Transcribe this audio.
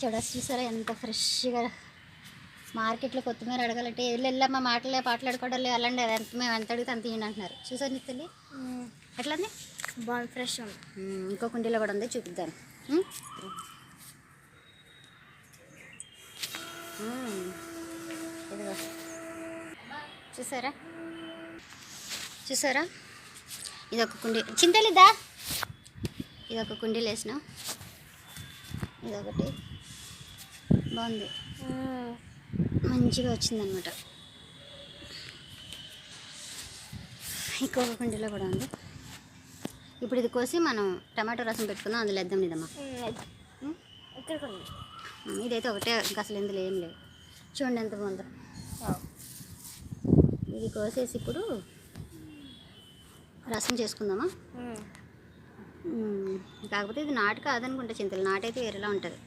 చూడ చూసారా ఎంత ఫ్రెష్గా మార్కెట్లో కొత్తిమీర అడగాలంటే వెళ్ళి వెళ్ళమ్మా మాటలే పాటలాడుకోవడం అలాంటి అది ఎంత మేము ఎంత అడిగితే అంత ఇవ్వండి అంటున్నారు. చూసారు నీ తల్లి? ఎట్లా ఉంది? బాగుంది ఫ్రెష్ ఉంది. ఇంకో కుండీలో కూడా ఉంది చూపిద్దాం. మ్మ్? మ్మ్. ఇదిగో. చూసారా? చూసారా? ఇది ఒక కుండీ. చింతలిద్దా? ఇది ఒక కుండీలు వేసిన ఇదొకటి. బాగుంది. మంచిగా వచ్చిందనమాట. ఇంకొక కుండీలో కూడా ఉంది. ఇప్పుడు ఇది కోసి మనం టమాటో రసం పెట్టుకుందాం అందులో వేద్దాం ఇదమ్మా. ఇదైతే ఒకటే అసలు ఇందులో ఏం లేవు చూడండి ఎంత బాగుందో. ఇది కోసేసి ఇప్పుడు రసం చేసుకుందామా. కాకపోతే ఇది నాటు కాదనుకుంటా చింతలు. నాటైతే వేరేలా ఉంటుంది.